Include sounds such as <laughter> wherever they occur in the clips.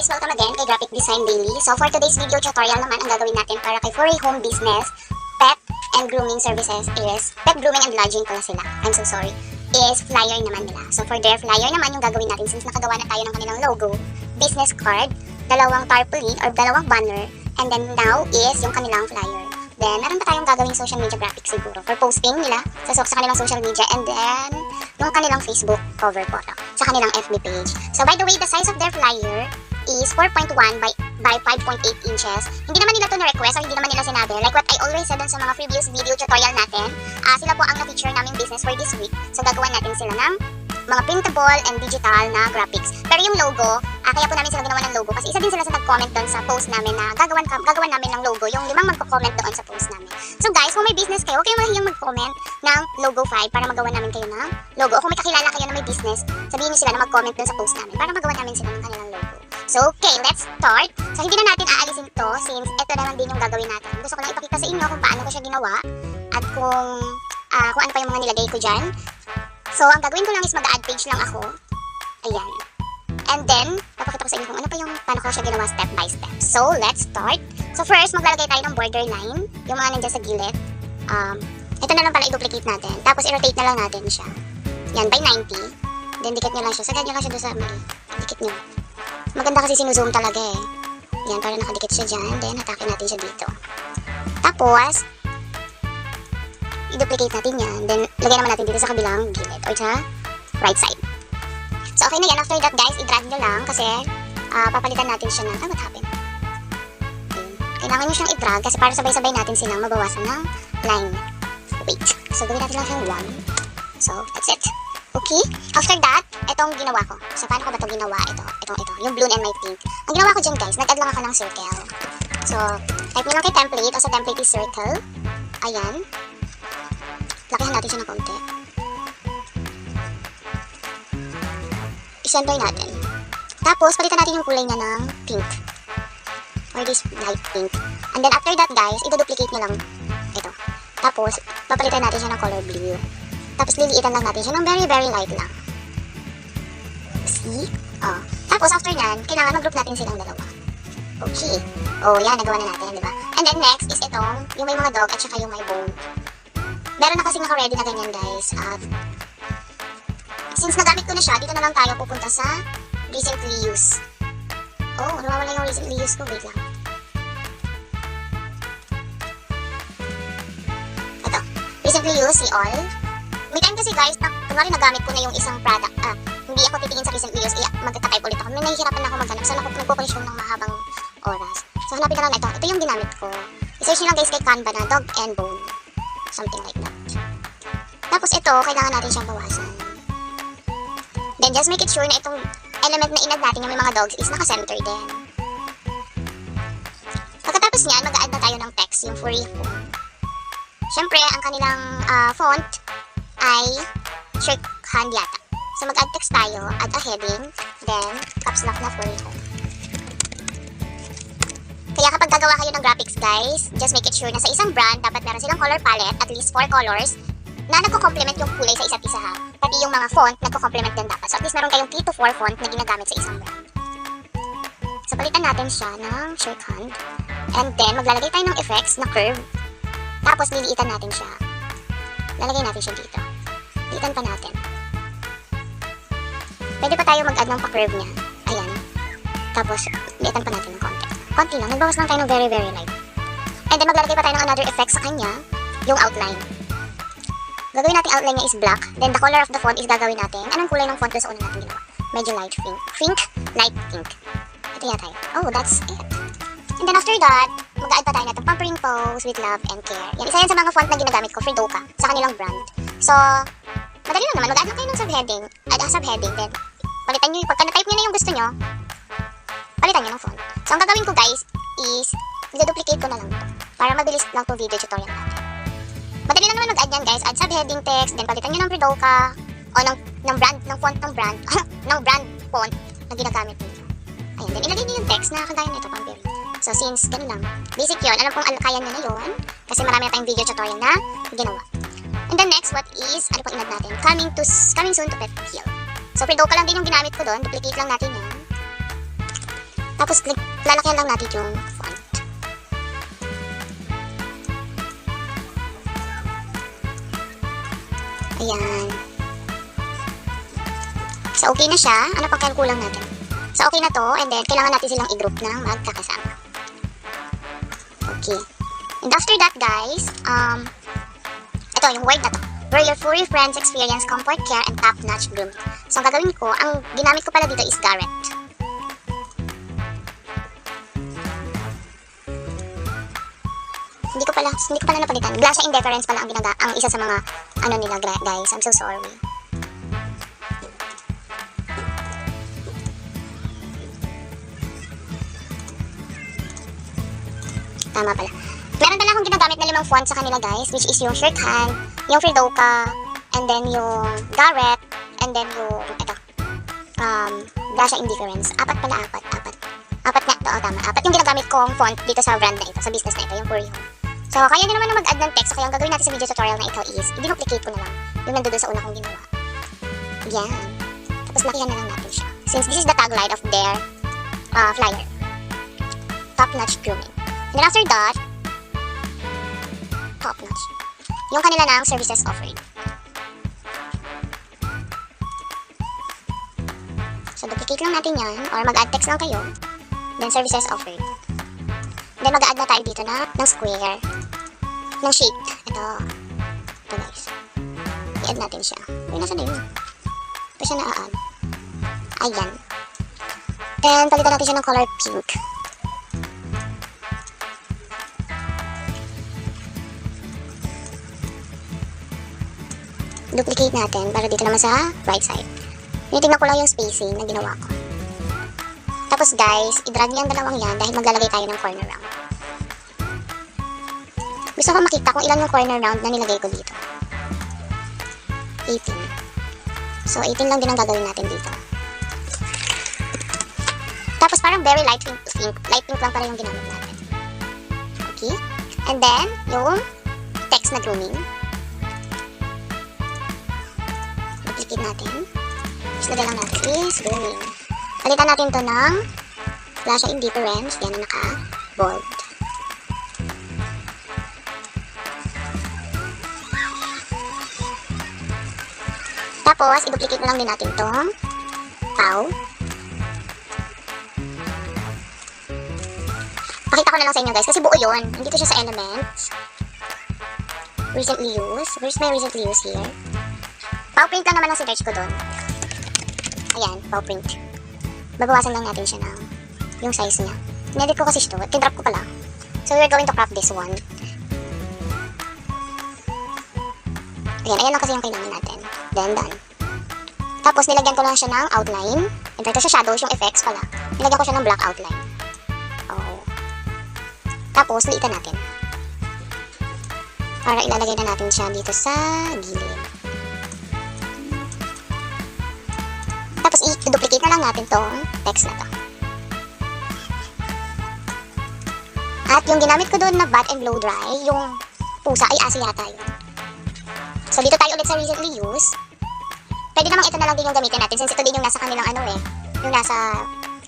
guys! Welcome again kay Graphic Design Daily. So for today's video tutorial naman ang gagawin natin para kay Furry Home Business, Pet and Grooming Services is, Pet Grooming and Lodging pala sila. I'm so sorry. Is flyer naman nila. So for their flyer naman yung gagawin natin since nakagawa na tayo ng kanilang logo, business card, dalawang tarpaulin or dalawang banner, and then now is yung kanilang flyer. Then, meron pa tayong gagawing social media graphics siguro for posting nila sa, sa kanilang social media and then yung kanilang Facebook cover photo sa kanilang FB page. So, by the way, the size of their flyer is 4.1 by by 5.8 inches. Hindi naman nila to na-request or hindi naman nila sinabi. Like what I always said dun sa mga previous video tutorial natin, ah sila po ang na-feature namin business for this week. So, gagawa natin sila ng mga printable and digital na graphics. Pero yung logo, ah, kaya po namin sila ginawa ng logo kasi isa din sila sa nag-comment doon sa post namin na gagawan, ka, gagawan namin ng logo, yung limang magko-comment doon sa post namin. So guys, kung may business kayo, huwag kayong mahihiyang mag-comment ng logo file para magawa namin kayo ng logo. Kung may kakilala kayo na may business, sabihin niyo sila na mag-comment doon sa post namin para magawa namin sila ng kanilang logo. So, okay, let's start. So, hindi na natin aalisin to since ito naman din yung gagawin natin. Gusto ko lang ipakita sa inyo kung paano ko siya ginawa at kung, ah, kung ano pa yung mga nilagay ko dyan. So, ang gagawin ko lang is mag-add page lang ako. Ayan. And then, papakita ko sa inyo kung ano pa yung paano ko siya ginawa step by step. So, let's start. So, first, maglalagay tayo ng border line. Yung mga nandiyan sa gilid. Um, ito na lang pala i-duplicate natin. Tapos, i-rotate na lang natin siya. Yan, by 90. Then, dikit nyo lang siya. Sagad nyo lang siya doon sa may dikit nyo. Maganda kasi sinuzoom talaga eh. Yan, para nakadikit siya dyan. Then, hatakin natin siya dito. Tapos, i-duplicate natin yan. Then, lagay naman natin dito sa kabilang gilid or sa right side. So, okay na yan. After that, guys, i-drag nyo lang kasi ah, papalitan natin siya ng, ah, what happened? Kailangan nyo siyang i-drag kasi para sabay-sabay natin silang mabawasan ng line. Wait. So, gawin natin lang siyang 1. So, that's it. Okay. After that, itong ginawa ko. So, paano ko ba ito ginawa? Ito, itong ito. Yung blue and my pink. Ang ginawa ko dyan, guys, nag-add lang ako ng circle. So, type nyo lang kay template o sa template is circle. Ayan. Lakihan natin siya ng konti. I-center natin. Tapos, palitan natin yung kulay niya ng pink. Or this light pink. And then, after that, guys, i-duplicate nyo lang ito. Tapos, papalitan natin siya ng color blue. Tapos, liliitan lang natin siya ng very, very light lang. See? Oh. Tapos, after nyan, kailangan mag-group natin silang dalawa. Okay. Oh, yan, nagawa na natin, di ba? And then, next is itong, yung may mga dog at saka yung may bone. Meron na kasing naka-ready na ganyan, guys. At, since nagamit ko na siya, dito na lang tayo pupunta sa recently used. Oh, nawawala yung recently used ko. Wait lang. Ito. Recently used, si All. May time kasi guys, na, kunwari nagamit ko na yung isang product. Ah, hindi ako titingin sa recently used. Iya, magta-type ulit ako. May nahihirapan na ako maghanap. So, naku- nagpo-consume ng mahabang oras. So, hanapin na lang ito. Ito yung ginamit ko. I-search nyo lang guys kay Canva na dog and bone. Something like that. Tapos ito, kailangan natin siyang bawasan. Then just make it sure na itong element na inad natin yung may mga dogs is naka-center din. Pagkatapos niyan, mag-add na tayo ng text, yung home. Siyempre, ang kanilang ah, font ay shorthand yata. So mag-add text tayo, add a heading, then caps lock na furry home. Kaya kapag gagawa kayo ng graphics guys, just make it sure na sa isang brand, dapat meron silang color palette, at least 4 colors, na nagko-complement yung kulay sa isa't isa ha. Pati yung mga font, nagko-complement din dapat. So at least meron kayong 3 to 4 font na ginagamit sa isang brand. So palitan natin siya ng shorthand. And then, maglalagay tayo ng effects na curve. Tapos liliitan natin siya. Lalagay natin siya dito. Liitan pa natin. Pwede pa tayo mag-add ng pa-curve niya. Ayan. Tapos, liitan pa natin ng konti. Konti lang. Nagbawas lang tayo ng very, very light. And then, maglalagay pa tayo ng another effect sa kanya. Yung outline. Gagawin natin outline niya is black. Then, the color of the font is gagawin natin. Anong kulay ng font doon sa una natin ginawa? Medyo light pink. Pink, light pink. Ito yata yun. Oh, that's it. And then after that, mag-add pa tayo na itong pampering pose with love and care. Yan, isa yan sa mga font na ginagamit ko, Fridoka, sa kanilang brand. So, madali lang naman. Mag-add lang kayo ng subheading. Add a subheading, then palitan nyo, pagka na-type nyo na yung gusto nyo, palitan nyo ng font. So, ang gagawin ko guys, is, duplicate ko na lang to. Para mabilis lang to video tutorial natin. Madali lang naman mag-add yan guys. Add subheading text, then palitan nyo ng Fridoka, o ng, ng brand, ng font ng brand, <laughs> ng brand font na ginagamit ninyo. Ayun, then ilagay nyo yung text na kagaya nito, pampering. So, since ganun lang, basic yun, alam kong kaya nyo na yun, kasi marami na tayong video tutorial na ginawa. And next, what is, ano pang inad natin? Coming to, coming soon to Pet Hill. So, Fridoka lang din yung ginamit ko doon, duplicate lang natin yan. Tapos, lalakyan lang natin yung font. Ayan. So, okay na siya. Ano pang kalkulang natin? So, okay na to. And then, kailangan natin silang i-group ng magkakasama. Okay. And after that, guys, um, ito, yung word na to. Where your furry friends experience comfort, care, and top-notch grooming. So, ang gagawin ko, ang ginamit ko pala dito is Garrett. Hindi ko pala, hindi ko pala napalitan. Glacia indifference pala ang ginaga, ang isa sa mga, ano nila, guys. I'm so sorry. Tama pala. Meron pala akong ginagamit na limang font sa kanila guys, which is yung shirt hand, yung Fridoka, and then yung Garrett, and then yung, ito, um, Gracia Indifference. Apat pala, apat, apat. Apat nga, oo, tama. Apat yung ginagamit kong font dito sa brand na ito, sa business na ito, yung Home. So, kaya nyo naman na mag-add ng text, so kaya ang gagawin natin sa video tutorial na ito is, i-duplicate ko na lang yung nandoon sa una kong ginawa. Yan. Tapos lakihan na lang natin siya. Since this is the tagline of their uh, flyer. Top-notch grooming. And then after that, top-notch. Yung kanila ng services offered. So, duplicate lang natin yan, or mag-add text lang kayo. Then, services offered. Then, mag-add na tayo dito na ng square. Ng shape. Ito. Ito, guys. I-add natin siya. Uy, nasa na yun? Ito siya na-add. Ayan. Then, palitan natin siya ng color pink. Duplicate natin para dito naman sa right side. Tinitingnan ko lang yung spacing na ginawa ko. Tapos guys, i-drag niyo ang dalawang yan dahil maglalagay tayo ng corner round. Gusto ko makita kung ilan yung corner round na nilagay ko dito. 18. So, 18 lang din ang gagawin natin dito. Tapos parang very light pink, pink. Light pink lang pala yung ginamit natin. Okay? And then, yung text na grooming. Duplicate natin. Tapos lagyan lang natin is grooming. Palitan natin to ng Flash Indifference. Yan na naka-bold. Tapos, i-duplicate na lang din natin tong cow. Pakita ko na lang sa inyo guys, kasi buo yun. Nandito siya sa elements. Recently used. Where's my recently used here? Paw print lang naman ang sinerch ko doon. Ayan, paw print. Babawasan lang natin siya ng yung size niya. Tinedit ko kasi ito. Tinrap ko pala. So, we're going to crop this one. Ayan, ayan lang kasi yung kailangan natin. Then, done. Tapos, nilagyan ko lang siya ng outline. And then, sa shadows, yung effects pala. Nilagyan ko siya ng black outline. Oh. Tapos, liitan natin. Para ilalagay na natin siya dito sa gilid. I-duplicate na lang natin tong text na to. At yung ginamit ko doon na bat and blow dry, yung pusa ay aso yata yun. So dito tayo ulit sa recently used. Pwede namang ito na lang din yung gamitin natin since ito din yung nasa kanilang ano eh. Yung nasa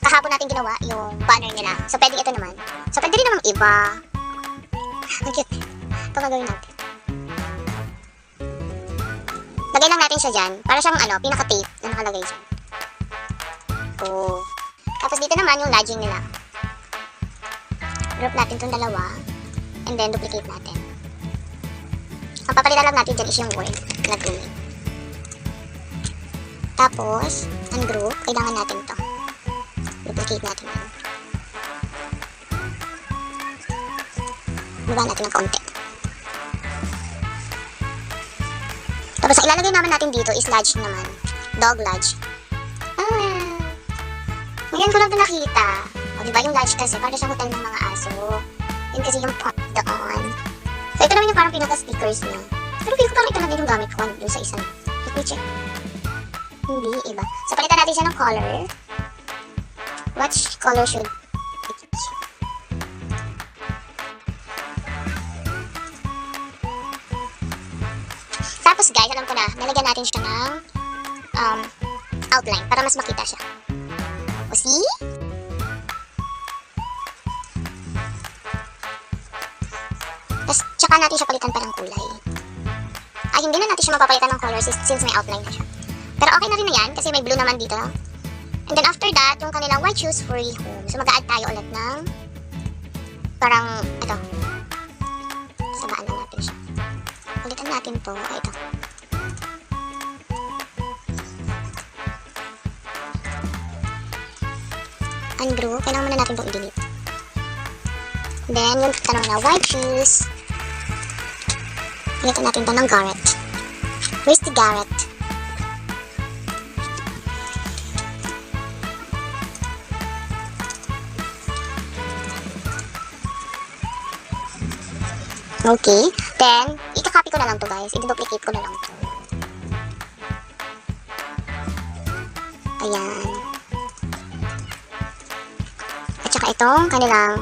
kahapon natin ginawa yung banner nila. So pwede ito naman. So pwede rin namang iba. Ang cute. Ito gagawin natin. Lagay lang natin siya dyan. Para siyang ano, pinaka-tape na nakalagay dyan. Oh. Tapos dito naman yung lodging nila. Group natin itong dalawa. And then duplicate natin. Ang papalitan lang natin dyan is yung word na grooming. Tapos, ungroup, kailangan natin to. Duplicate natin yan. Baba natin ng konti. Tapos, ang ilalagay naman natin dito is lodge naman. Dog lodge. Ngayon ko lang ito nakita. O, diba yung lodge kasi, para siyang hotel ng mga aso. Yun kasi yung pop doon. So, ito naman yung parang pinaka-stickers niya. Pero feel ko parang ito na din yung gamit ko yung sa isa. Let me check. Hindi, iba. So, palitan natin siya ng color. What color should? Tapos guys, alam ko na, nalagyan natin siya ng um, outline para mas makita siya ako, see? Tapos, tsaka natin siya palitan pa ng kulay. Ay, hindi na natin siya mapapalitan ng color since may outline na siya. Pero okay na rin na yan kasi may blue naman dito. And then after that, yung kanilang white shoes for home. So mag-add tayo ulit ng parang ito. Sabaan na natin siya. Ulitan natin to. Ay, ito. Ungroup. Kailangan muna natin itong i-delete. Then, yung tanong na white shoes. Ulitan natin to ng Garrett. Where's the Garrett? Okay. Then, ika-copy ko na lang to guys. I-duplicate ko na lang to. Ayan. Itong kanilang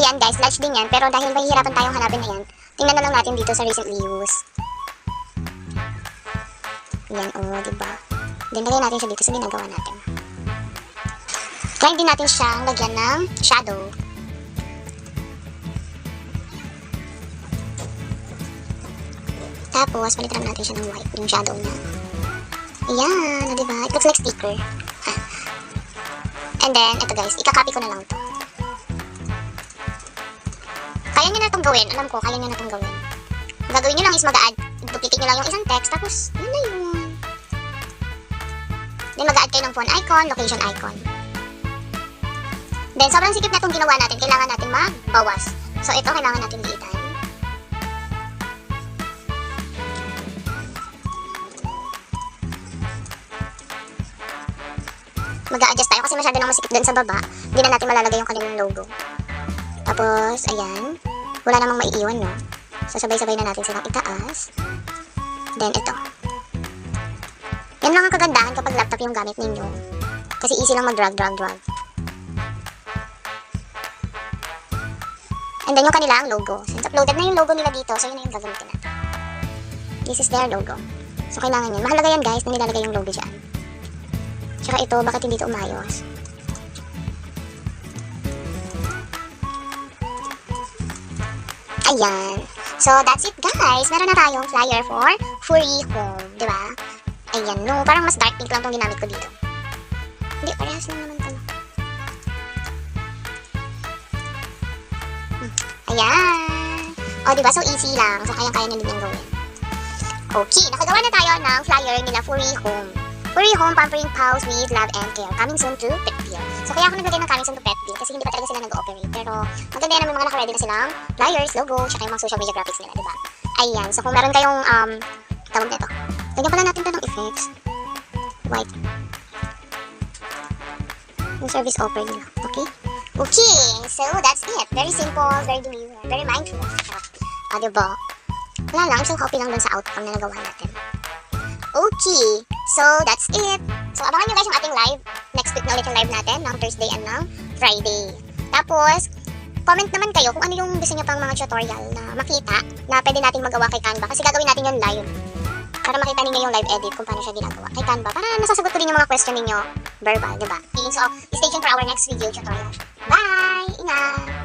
Ayan guys, large din yan. Pero dahil mahihirapan tayong hanapin na yan, tingnan na lang natin dito sa recently used. Ayan, o, oh, diba? Then, natin siya dito sa ginagawa natin. Try din natin siyang lagyan ng shadow. Tapos, palitan natin siya ng white, yung shadow niya. Ayan, o, diba? It looks like sticker. And then, ito guys, ika-copy ko na lang to. Kaya nyo na itong gawin. Alam ko, kaya nyo na itong gawin. Gagawin nyo lang is mag-add. Duplicate nyo lang yung isang text, tapos, yun na yun. Then, mag-add kayo ng phone icon, location icon. Then, sobrang sikip na itong ginawa natin. Kailangan natin magbawas. So, ito, kailangan natin liitan. Mag-a-adjust tayo kasi masyado nang masikip dun sa baba. Hindi na natin malalagay yung kanilang logo. Tapos, ayan. Wala namang maiiwan, no? So, sabay-sabay na natin silang itaas. Then, ito. Yan lang ang kagandahan kapag laptop yung gamit ninyo. Kasi easy lang mag-drag, drag, drag. And then, yung kanilang logo. Since uploaded na yung logo nila dito, so yun na yung gagamitin natin. This is their logo. So, kailangan yan. Mahalaga yan, guys, na nilalagay yung logo dyan. Tsaka ito, bakit hindi ito umayos? Ayan. So, that's it guys. Meron na tayong flyer for Furry Home. Ba? Ayan, no. Parang mas dark pink lang itong ginamit ko dito. Hindi, parehas lang naman pala. Hmm. Ayan. O, di ba? So, easy lang. So, kaya-kaya na din yung gawin. Okay, nakagawa na tayo ng flyer nila Furry Home. Furry Home Pampering Pals with Love and Care. Coming soon to Pet Deal. So kaya ako naglagay ng coming soon to Pet Deal kasi hindi pa talaga sila nag-ooperate. Pero maganda yan may mga naka-ready na silang flyers, logo, tsaka yung mga social media graphics nila, di ba? Ayan, so kung meron kayong, um, tawag nito. Lagyan pala natin to ng effects. White. Yung service offer nila. Okay? Okay, so that's it. Very simple, very demure, very mindful. Ah, di ba? Wala lang, isang copy lang dun sa outcome na nagawa natin. Okay, so that's it. So abangan nyo guys yung ating live. Next week na ulit yung live natin, ng Thursday and ng Friday. Tapos, comment naman kayo kung ano yung gusto nyo pang mga tutorial na makita na pwede nating magawa kay Canva kasi gagawin natin yung live. Para makita ninyo yung live edit kung paano siya ginagawa kay Canva. Para nasasagot ko din yung mga question ninyo verbal, di ba? So, stay tuned for our next video tutorial. Bye! Ingat!